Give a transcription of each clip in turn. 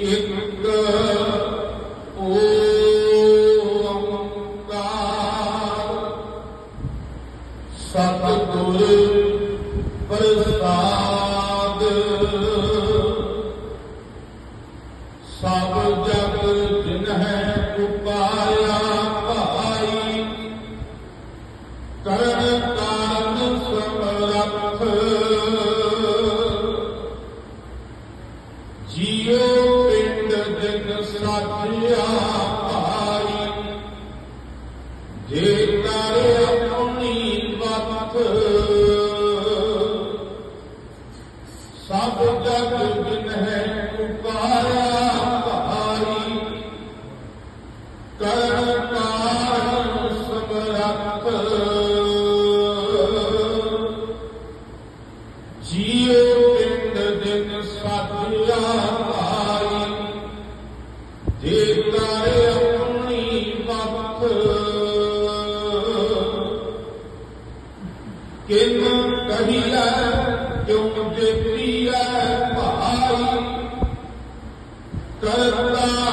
ਇੱਕ ਓੰਕਾਰ ਸਤਿਗੁਰ ਪ੍ਰਸਾਦ। ਸਭ ਜਗ ਜਿਨ ਹੈ Yeah. ਕਿਨ ਕਹੀਐ ਕਿਉ ਜੇ ਪ੍ਰੀਐ ਭਾਈ ਕਰਤਾ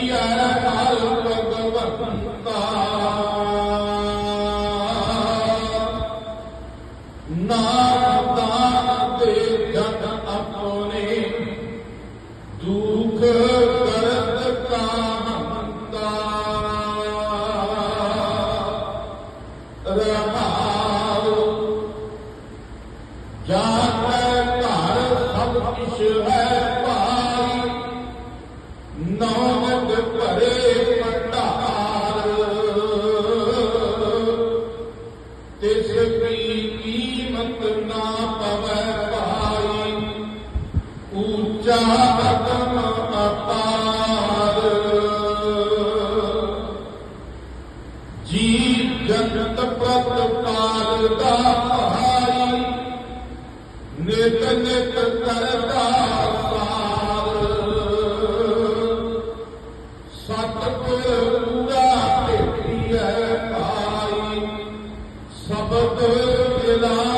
Maria ਜਗਤ ਪ੍ਰਤਪਾਲ ਦਾ ਭਾਈ ਨਿਤ ਨਿਤ ਕਰਦਾ ਸਾਰ ਸਤ ਪੂਰਾ ਭੇਟੀਐ ਭਾਈ ਸਬਦ ਮਿਲਾ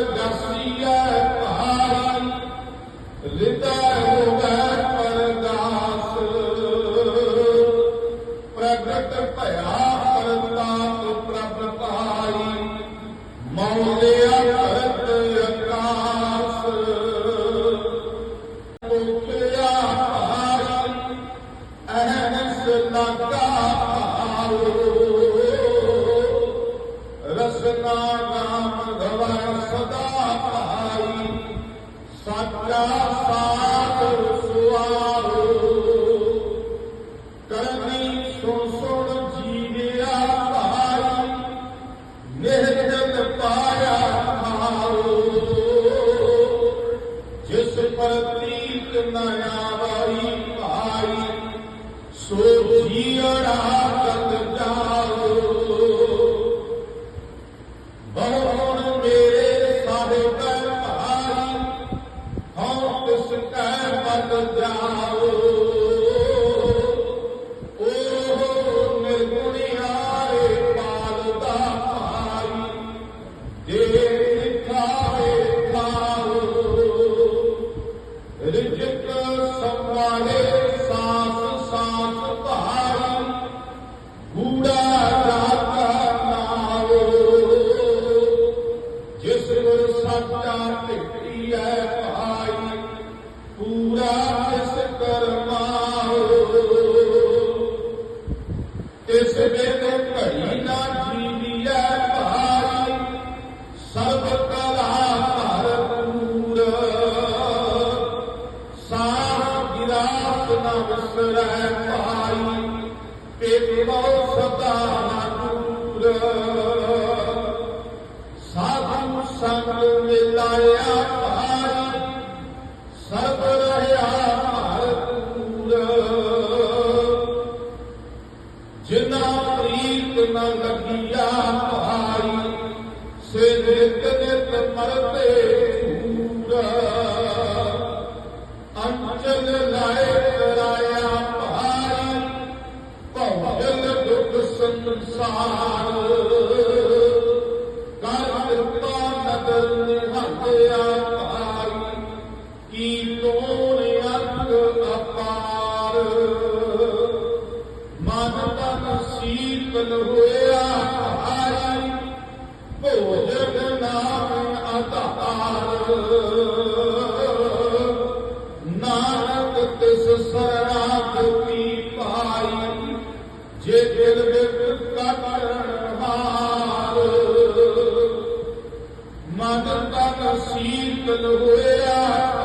ਸਾਚਾ ਸਾਧ ਸੁਆਰੋ। ਕਰਨੀ ਸੋ ਸੁਣ ਜੀਵਿਆ ਭਾਈ ਨਿਰਜਲ ਪਾਇਆ ਭਾਉ ਜਿਸ ਪ੍ਰਤੀਕ ਨ ਆਵਈ ਭਾਈ, ਸੋ ਜੀਅੜਾ الدار ਤੇਰਾ ਸਦਾ ਨੂਰ ਸਾਧੂ ਸੰਗ ਮਿਲਾਇਆ ਭਾਈ ਸਰਬ ਰਹਾ ਹਰ ਜਿਨਾ ਪ੍ਰੀਤ ਨਾ ਲੱਗਿਆ ਬੰਦਾ ਨਸੀਬ ਹੋਇਆ।